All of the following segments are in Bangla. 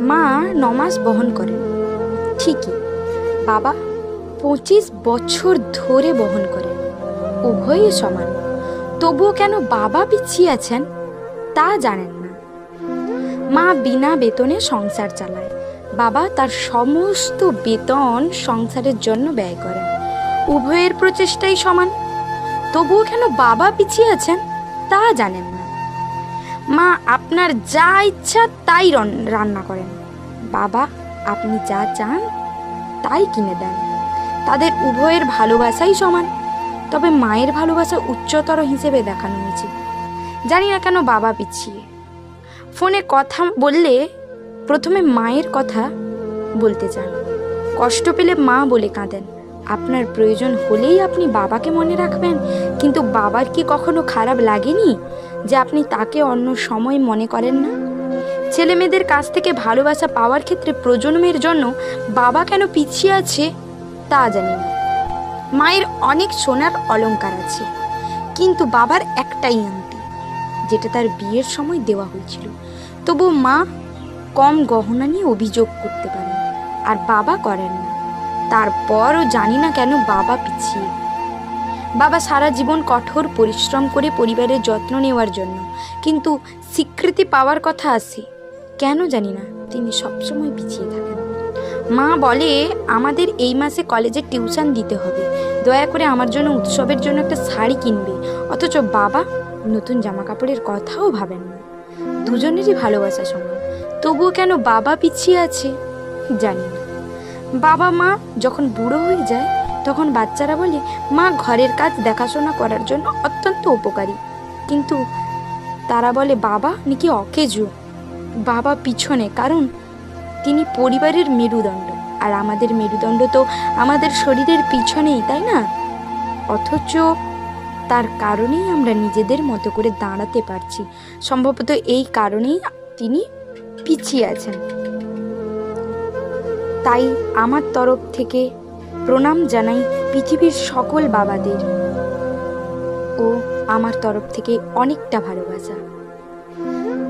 মা নমাজ বহন করেন। ঠিকই। বাবা পঁচিশ বছর ধরে বহন করেন। উভয়ই সমান। তবুও কেন বাবা পিছিয়ে আছেন তা জানেন না। মা বিনা বেতনে সংসার চালায়। বাবা তার সমস্ত বেতন সংসারের জন্য ব্যয় করেন। উভয়ের প্রচেষ্টাই সমান। তবুও কেন বাবা পিছিয়ে আছেন তা জানেন না। মা, আপনার যা ইচ্ছা তাই রন- রান্না করেন। বাবা, আপনি যা চান তাই কিনে দেন। তাদের উভয়ের ভালোবাসাই সমান। তবে মায়ের ভালোবাসা উচ্চতর হিসেবে দেখানো হয়েছে জানি না কেন বাবা পিছিয়ে। ফোনে কথা বললে প্রথমে মায়ের কথা বলতে চান। কষ্ট পেলে মা বলে কাঁদেন। আপনার প্রয়োজন হলেই আপনি বাবাকে মনে রাখবেন। কিন্তু বাবার কি কখনো খারাপ লাগেনি? যে আপনি তাকে অন্য সময় মনে করেন না? ছেলে মেয়েদের কাছ থেকে ভালোবাসা পাওয়ার ক্ষেত্রে প্রজন্মের জন্য বাবা কেন পিছিয়ে আছে, তা জানি না। মায়ের অনেক সোনার অলংকার আছে, কিন্তু বাবার একটাই আংটি, যেটা তার বিয়ের সময় দেওয়া হয়েছিল। তবু মা কম গহনা নিয়ে অভিযোগ করতে পারেন, আর বাবা করেন না। তারপরও জানি না কেন বাবা পিছিয়ে। বাবা সারা জীবন কঠোর পরিশ্রম করে পরিবারের যত্ন নেওয়ার জন্য। কিন্তু স্বীকৃতি পাওয়ার কথা আছে। কেন জানি না, তিনি সবসময় পিছিয়ে থাকেন। মা বলে, আমাদের এই মাসে কলেজে টিউশন দিতে হবে। দয়া করে আমার জন্য উৎসবের জন্য একটা শাড়ি কিনবে। অথচ বাবা নতুন জামা কাপড়ের কথাও ভাবেন না। দুজনেরই ভালোবাসা সমান। তবুও কেন বাবা পিছিয়ে আছে? জানি না। বাবা মা যখন বুড়ো হয়ে যায় তখন বাচ্চারা বলে, মা, ঘরের কাজ দেখাশোনা করার জন্য অত্যন্ত উপকারী। কিন্তু তারা বলে, বাবা, নাকি অকেজো? বাবা পিছনে, কারণ তিনি পরিবারের মেরুদণ্ড, আর আমাদের মেরুদণ্ড তো আমাদের শরীরের পিছনেই, তাই না? অথচ তার কারণেই আমরা নিজেদের মতো করে দাঁড়াতে পারছি। সম্ভবত এই কারণেই তিনি পিছিয়ে আছেন। তাই আমার তরফ থেকে প্রণাম জানাই পৃথিবীর সকল বাবাদের। ও আমার তরফ থেকে অনেকটা ভালোবাসা।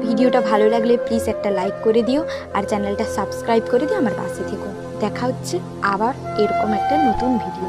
ভিডিওটা ভালো লাগলে প্লিজ একটা লাইক করে দিও আর চ্যানেলটা সাবস্ক্রাইব করে দিও আমার পাশে থেকো। দেখা হচ্ছে আবার এরকম একটা নতুন ভিডিও।